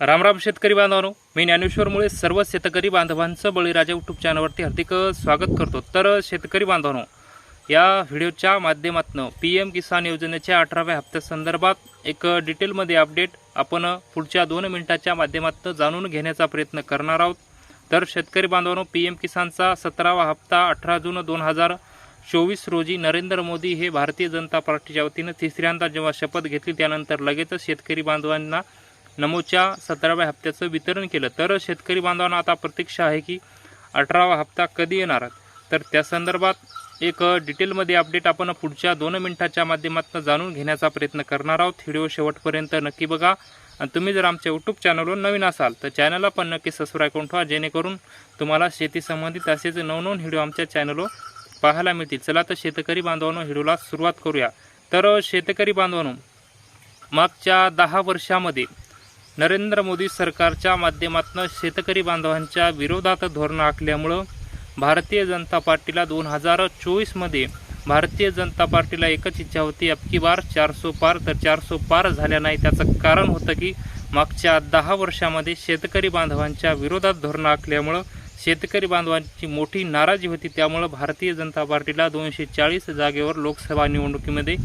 रामराम शेतकरी बांधवांनो. मी ज्ञानेश्वरमुळे सर्व शेतकरी बांधवांचं बळीराजा यूट्यूब चॅनलवरती हार्दिक स्वागत करतो. तर शेतकरी बांधवांनो या व्हिडिओच्या माध्यमातून पी एम किसान योजनेच्या अठराव्या हप्त्यासंदर्भात एक डिटेलमध्ये अपडेट आपण पुढच्या दोन मिनिटाच्या माध्यमातून जाणून घेण्याचा प्रयत्न करणार आहोत. तर शेतकरी बांधवांनो पी एम किसानचा सतरावा हप्ता अठरा जून दोन हजार चोवीस रोजी नरेंद्र मोदी हे भारतीय जनता पार्टीच्या वतीनं तिसऱ्यांदा जेव्हा शपथ घेतली त्यानंतर लगेचच शेतकरी बांधवांना नमोच्या सतराव्या हप्त्याचं वितरण केलं. तर शेतकरी बांधवांना आता प्रतीक्षा आहे की अठरावा हप्ता कधी येणार? तर त्या संदर्भात एक डिटेलमध्ये अपडेट आपण पुढच्या दोन मिनिटाच्या माध्यमातून जाणून घेण्याचा प्रयत्न करणार आहोत. व्हिडिओ शेवटपर्यंत नक्की बघा. आणि तुम्ही जर आमच्या यूट्यूब चॅनलवर नवीन असाल तर चॅनलला पण नक्की सबस्क्राईब करून ठेवा जेणेकरून तुम्हाला शेती संबंधित असेच नवनवीन व्हिडिओ आमच्या चॅनलवर पाहायला मिळतील. चला तर शेतकरी बांधवांनो व्हिडिओला सुरुवात करूया. तर शेतकरी बांधवांनो मागच्या दहा वर्षामध्ये नरेंद्र मोदी सरकारच्या माध्यमातून शेतकरी बांधवांच्या विरोधात धोरणं आखल्यामुळं भारतीय जनता पार्टीला दोन हजार चोवीसमध्ये भारतीय जनता पार्टीला एकच इच्छा होती अबकी बार चारसो पार तर चारसो पार झाल्या नाही. त्याचं कारण होतं की मागच्या दहा वर्षामध्ये शेतकरी बांधवांच्या विरोधात धोरणं आखल्यामुळं शेतकरी बांधवांची मोठी नाराजी होती. त्यामुळं भारतीय जनता पार्टीला दोनशे चाळीस जागेवर लोकसभा निवडणुकीमध्ये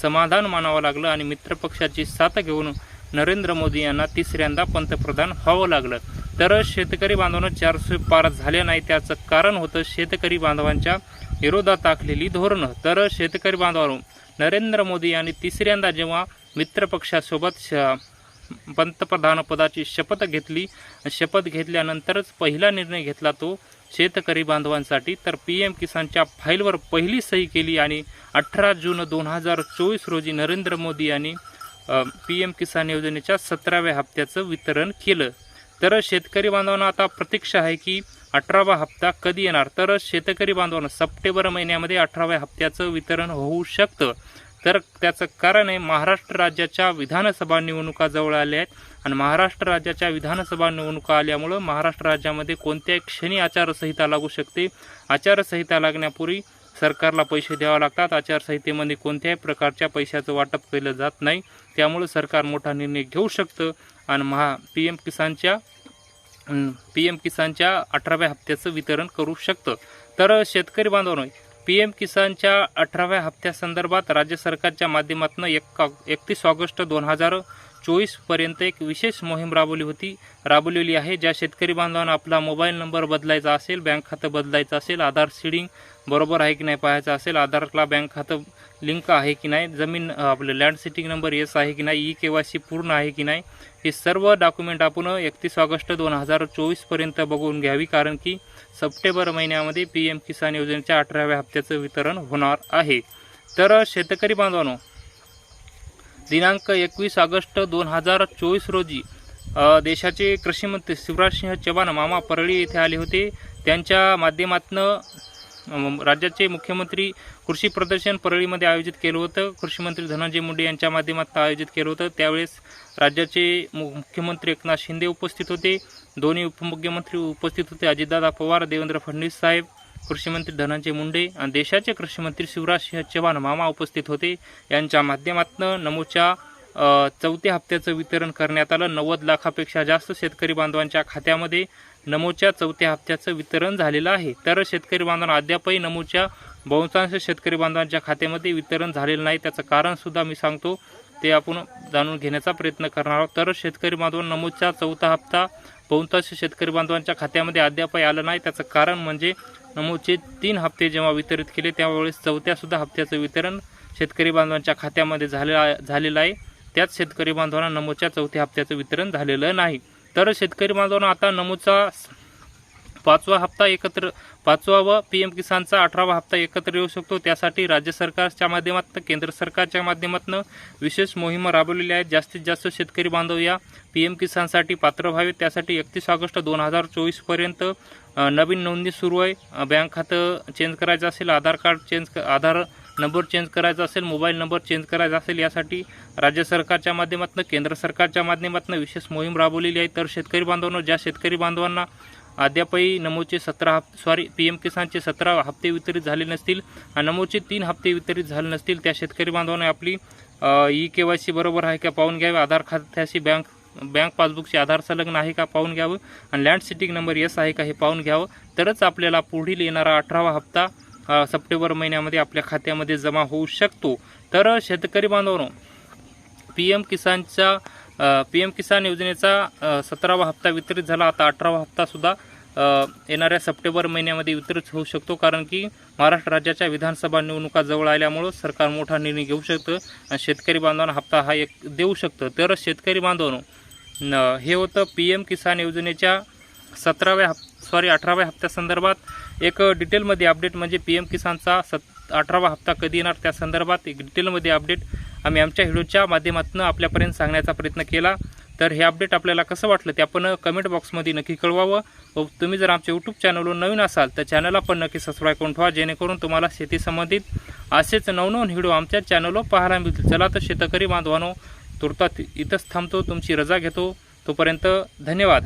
समाधान मानावं लागलं आणि मित्रपक्षाची साथ घेऊन नरेंद्र मोदी यांना तिसऱ्यांदा पंतप्रधान व्हावं लागलं. तर शेतकरी बांधवांना चारशे पार झाले नाही त्याचं कारण होतं शेतकरी बांधवांच्या विरोधात आखलेली धोरणं. तर शेतकरी बांधवांनो नरेंद्र मोदी यांनी तिसऱ्यांदा जेव्हा मित्रपक्षासोबत श पंतप्रधानपदाची शपथ घेतली शपथ घेतल्यानंतरच पहिला निर्णय घेतला तो शेतकरी बांधवांसाठी. तर पी एम किसानच्या फाईलवर पहिली सही केली आणि अठरा जून दोन हजार चोवीस रोजी नरेंद्र मोदी यांनी पी एम किसान योजनेच्या सतराव्या हप्त्याचं वितरण केलं. तर शेतकरी बांधवांना आता प्रतीक्षा आहे की अठरावा हप्ता कधी येणार? तर शेतकरी बांधवांना सप्टेंबर महिन्यामध्ये अठराव्या हप्त्याचं वितरण होऊ शकतं. तर त्याचं कारण आहे महाराष्ट्र राज्याच्या विधानसभा निवडणुका जवळ आल्या आहेत आणि महाराष्ट्र राज्याच्या विधानसभा निवडणुका आल्यामुळं महाराष्ट्र राज्यामध्ये कोणत्याही क्षणी आचारसंहिता लागू शकते. आचारसंहिता लागण्यापूर्वी सरकारला पैसे द्यावे लागतात. आचारसंहितेमध्ये कोणत्याही प्रकारच्या पैशाचं वाटप केलं जात नाही. त्यामुळं सरकार मोठा निर्णय घेऊ शकतं. आणि महा पी एम किसानच्या पी एम किसानच्या अठराव्या हप्त्याचं वितरण करू शकतं. तर शेतकरी बांधवांनो पी एम किसानच्या अठराव्या हप्त्यासंदर्भात राज्य सरकारच्या माध्यमातून एक एकतीस ऑगस्ट दोन हजार चोवीसपर्यंत एक विशेष मोहीम राबवली होती राबवलेली आहे ज्या शेतकरी बांधवांना आपला मोबाईल नंबर बदलायचा असेल बँक खातं बदलायचं असेल आधार सीडिंग बरोबर आहे की नाही पाहायचं असेल आधारला बँक खातं लिंक आहे की नाही जमीन आपलं लँड सिटिंग नंबर येस आहे की नाही ई के वाय सी पूर्ण आहे की नाही हे सर्व डॉक्युमेंट आपण एकतीस ऑगस्ट दोन हजार चोवीसपर्यंत बघून घ्यावी कारण की सप्टेंबर महिन्यामध्ये पी एम किसान योजनेच्या अठराव्या हप्त्याचं वितरण होणार आहे. तर शेतकरी बांधवांनो दिनांक एकवीस ऑगस्ट दोन हजार चोवीस रोजी देशाचे कृषीमंत्री शिवराजसिंह चव्हाण मामा परळी येथे आले होते. त्यांच्या माध्यमातून राज्याचे मुख्यमंत्री कृषी प्रदर्शन परळीमध्ये आयोजित केलं होतं. कृषीमंत्री धनंजय मुंडे यांच्या माध्यमातून आयोजित केलं होतं. त्यावेळेस राज्याचे मुख्यमंत्री एकनाथ शिंदे उपस्थित होते. दोन्ही उपमुख्यमंत्री उपस्थित होते. अजितदादा पवार देवेंद्र फडणवीस साहेब कृषीमंत्री धनंजय मुंडे आणि देशाचे कृषीमंत्री शिवराज शिवराजसिंह चव्हाण मामा उपस्थित होते. यांच्या माध्यमातून नमोच्या चौथ्या हप्त्याचं वितरण करण्यात आलं. नव्वद लाखापेक्षा जास्त शेतकरी बांधवांच्या खात्यामध्ये नमोच्या चौथ्या हप्त्याचं वितरण झालेलं आहे. तर शेतकरी बांधवांना अद्यापही नमोच्या बहुतांश शेतकरी बांधवांच्या खात्यामध्ये वितरण झालेलं नाही. त्याचं कारणसुद्धा मी सांगतो. ते आपण जाणून घेण्याचा प्रयत्न करणार आहोत. तर शेतकरी बांधव नमोदचा चौथा हप्ता बहुतांश शेतकरी बांधवांच्या खात्यामध्ये अद्यापही आलं नाही. त्याचं कारण म्हणजे नमूदचे तीन हप्ते जेव्हा वितरित केले त्यावेळेस चौथ्यासुद्धा हप्त्याचं वितरण शेतकरी बांधवांच्या खात्यामध्ये झाले झालेलं आहे. त्याच शेतकरी बांधवांना नमूदच्या चौथ्या हप्त्याचं वितरण झालेलं नाही. तर शेतकरी बांधवांना आता नमूदचा पाचवा हप्ता एकत्र पाचवा व पी एम किसानचा अठरावा हप्ता एकत्र येऊ शकतो. त्यासाठी राज्य सरकारच्या माध्यमातून केंद्र सरकारच्या माध्यमातून विशेष मोहीम राबवलेल्या आहेत जास्तीत जास्त शेतकरी बांधव या पी एम किसानसाठी पात्र व्हावे त्यासाठी एकतीस ऑगस्ट दोन हजार चोवीसपर्यंत नवीन नोंदणी सुरू आहे. बँक खातं चेंज करायचं असेल Aadhaar card change Aadhaar number change करायचा असेल मोबाईल नंबर चेंज करायचा असेल यासाठी राज्य सरकारच्या माध्यमातून केंद्र सरकारच्या माध्यमातून विशेष मोहीम राबवलेली आहे. तर शेतकरी बांधवांना ज्या शेतकरी बांधवांना अद्यापही नमोचे सतरा हप्ते सॉरी पी एम किसानचे सतरा हप्ते वितरित झाले नसतील. आणि नमोचे तीन हप्ते वितरित झाले नसतील. त्या शेतकरी बांधवाने आपली ई के वाय सी बरोबर आहे का पाहून घ्यावे? आधार खात्याशी बँक बँक पासबुकचे आधार संलग्न आहे का पाहून घ्यावं? आणि लँड सिटिंग नंबर येस आहे का हे पाहून घ्यावं? तरच आपल्याला पुढील येणारा अठरावा हप्ता सप्टेंबर महिन्यामध्ये आपल्या खात्यामध्ये जमा होऊ शकतो. तर शेतकरी बांधवांनो पी एम किसानच्या पी एम किसान योजनेचा सतरावा हप्ता वितरित झाला. आता अठरावा हप्तासुद्धा येणाऱ्या सप्टेंबर महिन्यामध्ये वितरित होऊ शकतो. कारण की महाराष्ट्र राज्याच्या विधानसभा निवडणुका जवळ आल्यामुळं सरकार मोठा निर्णय घेऊ शकतं आणि शेतकरी बांधवांना हप्ता हा एक देऊ शकतं. तर शेतकरी बांधवांनो हे होतं पी एम किसान योजनेच्या सतराव्या हप सॉरी अठराव्या हप्त्यासंदर्भात एक डिटेलमध्ये अपडेट म्हणजे पी एम किसानचा सत अठरावा हप्ता कधी येणार त्या संदर्भात एक डिटेलमध्ये अपडेट आम्ही आमच्या व्हिडिओच्या माध्यमातून आपल्यापर्यंत सांगण्याचा प्रयत्न केला. तर हे अपडेट आपल्याला कसं वाटलं ते आपण कमेंट बॉक्समध्ये नक्की कळवावं. व तुम्ही जर आमच्या यूट्यूब चॅनलवर नवीन असाल तर चॅनलला पण नक्की सबस्क्राईब करून ठेवा जेणेकरून तुम्हाला शेती संबंधित असेच नवनवन व्हिडिओ आमच्या चॅनलवर पाहायला मिळतील. चला तर शेतकरी बांधवानो तुर्तात इथंच थांबतो तुमची रजा घेतो. तोपर्यंत धन्यवाद.